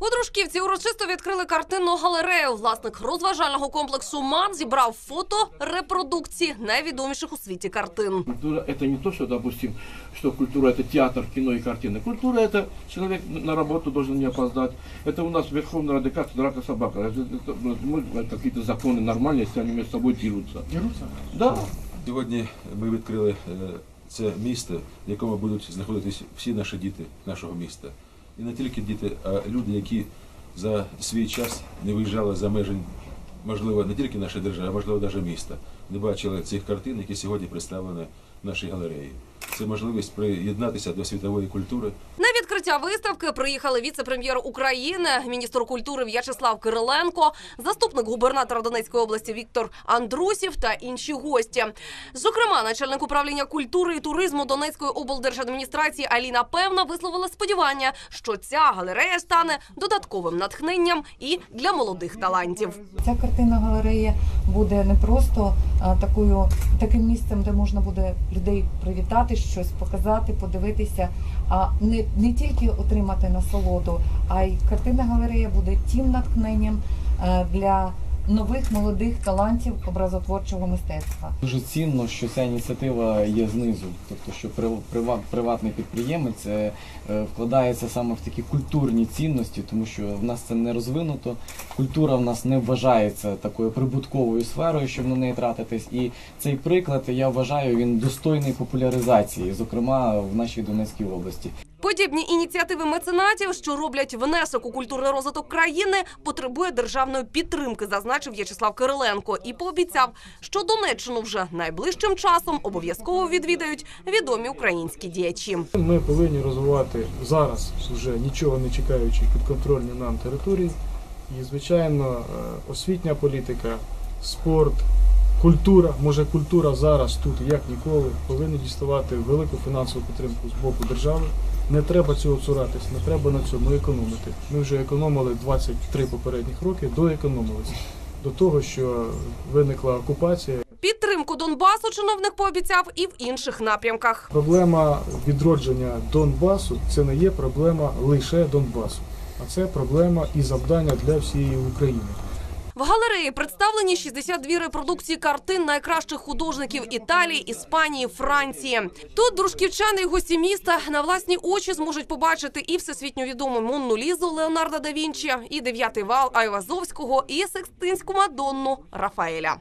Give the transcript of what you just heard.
У Дружківці урочисто відкрили картинну галерею. Власник розважального комплексу МАН зібрав фото репродукції найвідоміших у світі картин. Культура это не то, что, допустим, что культура это театр, кино и картины. Культура это человек на работу должен не опоздать. Это у нас Верховная Рада как драка собака. Это, это, ну, мы- какие-то законы нормальные, если они между собой дерутся. Дерутся? Да. Сьогодні ми відкрили е, це місто, в якому будуть знаходитись всі наші діти нашого міста. І не тільки діти, а люди, які за свій час не виїжджали за межі, можливо, не тільки нашої держави, а можливо навіть міста, не бачили цих картин, які сьогодні представлені в нашій галереї. Це можливість приєднатися до світової культури. Відкриття виставки приїхали віце-прем'єр України, міністр культури В'ячеслав Кириленко, заступник губернатора Донецької області Віктор Андрусів та інші гості. Зокрема, начальник управління культури і туризму Донецької облдержадміністрації Аліна Певна висловила сподівання, що ця галерея стане додатковим натхненням і для молодих талантів. Ця картинна галерея буде не просто такою таким місцем, де можна буде людей привітати, щось показати, подивитися, а не, не тільки отримати насолоду, а й картинна галерея буде тим натхненням е, для нових молодих талантів образотворчого мистецтва. Дуже цінно, що ця ініціатива є знизу, тобто що приватний підприємець е, е, вкладається саме в такі культурні цінності, тому що в нас це не розвинуто. Культура в нас не вважається такою прибутковою сферою, щоб на неї тратитись. І цей приклад я вважаю він достойний популяризації, зокрема в нашій Донецькій області. Подібні ініціативи меценатів, що роблять внесок у культурний розвиток країни, потребує державної підтримки, зазначив В'ячеслав Кириленко і пообіцяв, що Донеччину вже найближчим часом обов'язково відвідають відомі українські діячі. Ми повинні розвивати зараз, вже нічого не чекаючи підконтрольні нам території. І, звичайно, е, освітня політика, спорт, культура, може культура зараз тут, як ніколи, повинні діставати велику фінансову підтримку з боку держави. Не треба цього цуратись, не треба на цьому економити. Ми вже економили 23 попередніх роки, доекономилися до того, що виникла окупація. Підтримку Донбасу чиновник пообіцяв і в інших напрямках. Проблема відродження Донбасу це не є проблема лише Донбасу, а це проблема і завдання для всієї України. В галереї представлені 62 репродукції картин найкращих художників Італії, Іспанії, Франції. Тут дружківчани і гості міста на власні очі зможуть побачити і всесвітньо відому Монну Лізу Леонардо да Вінчі, і дев'ятий вал Айвазовського, і Секстинську Мадонну Рафаеля.